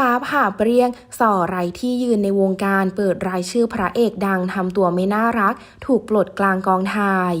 ฟ้าผ่าเปรียง ส่อไรที่ยืนในวงการเปิดรายชื่อพระเอกดังทำตัวไม่น่ารัก ถูกปลดกลางกองถ่าย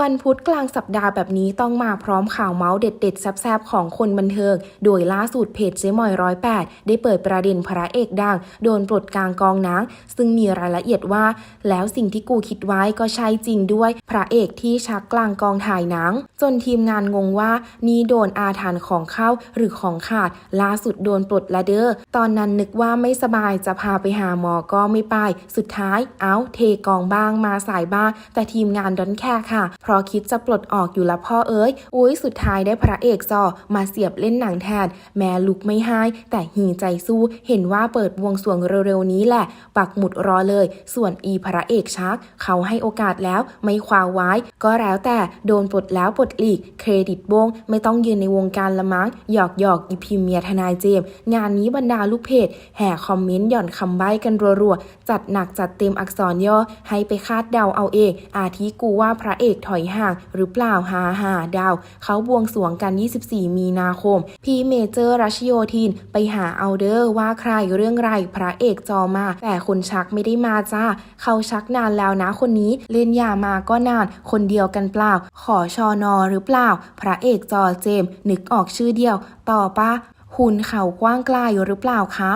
วันพุธกลางสัปดาห์แบบนี้ต้องมาพร้อมข่าวเมาส์เด็ดๆแซบๆของคนบันเทิง โดยล่าสุดเพจเจ๊มอยร้อยแปดได้เปิดประเด็นพระเอกดัง โดนปลดกลางกองนังซึ่งมีรายละเอียดว่า แล้วสิ่งที่กูคิดไว้ก็ใช่จริงด้วย พระเอกที่ชักกลางกองถ่ายหนัง จนทีมงานงงว่า นี่โดนอาถรรพ์ของเข้าหรือของขาด ล่าสุดโดนปลดละเด้อตอนนั้นนึกว่าไม่สบายจะพาไปหาหมอก็ไม่ไป สุดท้ายเอ้าเทกองบ้างมาสายบ้าง แต่ทีมงานดอนแค่ค่ะ เพราะคิดจะปลดออกอยู่ละพ่อเอ้ยอุ้ยสุดท้ายได้พระเอกจอมาเสียบเล่นหนังแทน แม้ลุกไม่ให้แต่หีใจสู้เห็นว่าเปิดวงสวงเร็วๆนี้แหละ ปักหมุดรอเลย ส่วนอีพระเอกชัก เขาให้โอกาสแล้วไม่คว้าไว้ ก็แล้วแต่โดนปลดแล้วปลดอีก เครดิตบงไม่ต้องยืนในวงการละมั้งหยอกหยอกอีพิมเมียทนายเจมส์งานนี้บรรดาลูกเพจแห่คอมเมนต์หย่อนคำใบ้กันรัวๆ จัดหนักจัดเต็มอักษรย่อให้ไปคาดเดาเอาเอง อาทิกูว่าพระเอกถอยห่างหรือเปล่าหาหาดาว เขาบวงสรวงกัน 24 มีนาคม พีเมเจอร์รัชโยธิน ไปหาเอาเดอร์ว่าใครเรื่องไรพระเอกจอมา แต่คนชักไม่ได้มาจ้า เขาชักนานแล้วนะคนนี้เล่นยามาก็นาน คนเดียวกันเปล่า ขอชอนอหรือเปล่า พระเอกจอเจม นึกออกชื่อเดียว ต่อปะ หุ่นเขากว้างไกลหรือเปล่าคะ